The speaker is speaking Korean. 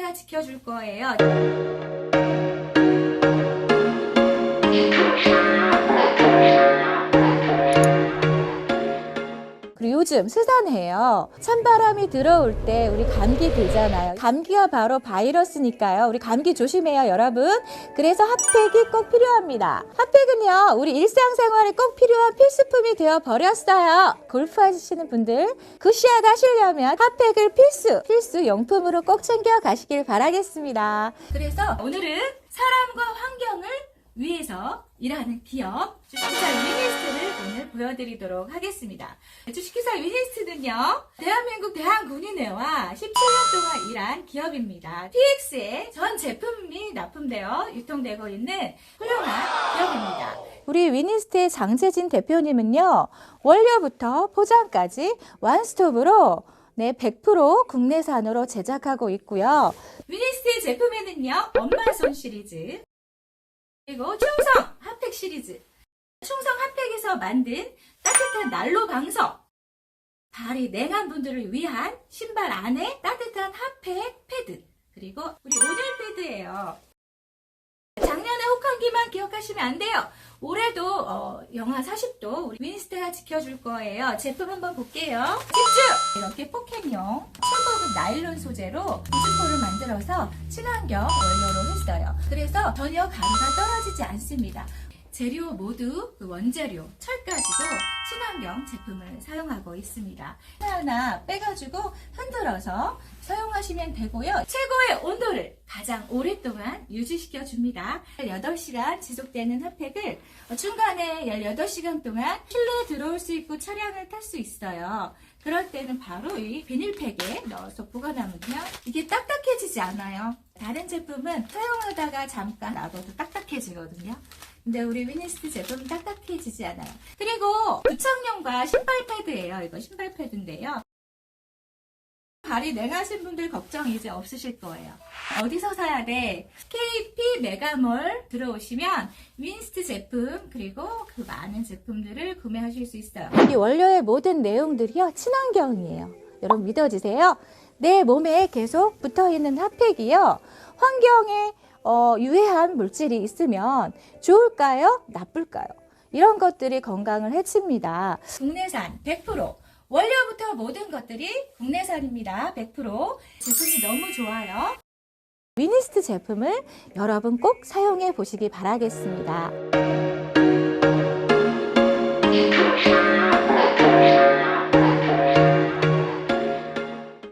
제가 지켜줄 거예요. 요즘 스산해요. 찬바람이 들어올 때 우리 감기 들잖아요. 감기가 바로 바이러스니까요. 우리 감기 조심해요, 여러분. 그래서 핫팩이 꼭 필요합니다. 핫팩은요, 우리 일상생활에 꼭 필요한 필수품이 되어 버렸어요. 골프 하시는 분들, 굿샷 하시려면 핫팩을 필수, 필수 용품으로 꼭 챙겨 가시길 바라겠습니다. 그래서 오늘은 사람과 환경을 위해서 일하는 기업 주식회사 위니스트를 오늘 보여드리도록 하겠습니다. 주식회사 위니스트는요, 대한민국 대한군인회와 17년 동안 일한 기업입니다. TX의 전 제품이 납품되어 유통되고 있는 훌륭한 기업입니다. 우리 위니스트의 장재진 대표님은요, 원료부터 포장까지 완스톱으로 네, 100% 국내산으로 제작하고 있고요. 위니스트 제품에는요, 엄마 손 시리즈, 그리고 충성 핫팩 시리즈, 핫팩에서 만든 따뜻한 난로 방석, 발이 냉한 분들을 위한 신발 안에 따뜻한 핫팩 패드, 그리고 우리 오늘 패드예요. 작년에 혹한기만 기억하시면 안 돼요. 올해도 어, 영하 40도 우리 윈스테가 지켜줄 거예요. 제품 한번 볼게요. 집중! 이렇게 포켓용 철거급 나일론 소재로 우주포를 만들어서 친환경 원료로 했어요. 그래서 전혀 감가 떨어지지 않습니다. 재료 모두 그 원재료, 철까지도 친환경 제품을 사용하고 있습니다. 하나 빼가지고 흔들어서 사용하시면 되고요. 최고의 온도를 가장 오랫동안 유지시켜 줍니다. 18시간 지속되는 핫팩을 중간에 18시간 동안 실내에 들어올 수 있고 차량을 탈 수 있어요. 그럴 때는 바로 이 비닐팩에 넣어서 보관하면요. 이게 딱딱해지지 않아요. 다른 제품은 사용하다가 잠깐 놔둬도 딱딱해지거든요. 근데 우리 위니스트 제품은 딱딱해지지 않아요. 그리고 부착용과 신발 패드예요. 이거 신발 패드인데요. 발이 냉하신 분들 걱정 이제 없으실 거예요. 어디서 사야 돼? KP 메가몰 들어오시면 윈스트 제품 그리고 그 많은 제품들을 구매하실 수 있어요. 이 원료의 모든 내용들이요, 친환경이에요. 여러분 믿어지세요? 내 몸에 계속 붙어 있는 핫팩이요, 환경에 어, 유해한 물질이 있으면 좋을까요? 나쁠까요? 이런 것들이 건강을 해칩니다. 국내산 100% 원료부터 모든 것들이 국내산입니다. 100% 제품이 너무 좋아요. 위니스트 제품을 여러분 꼭 사용해 보시기 바라겠습니다.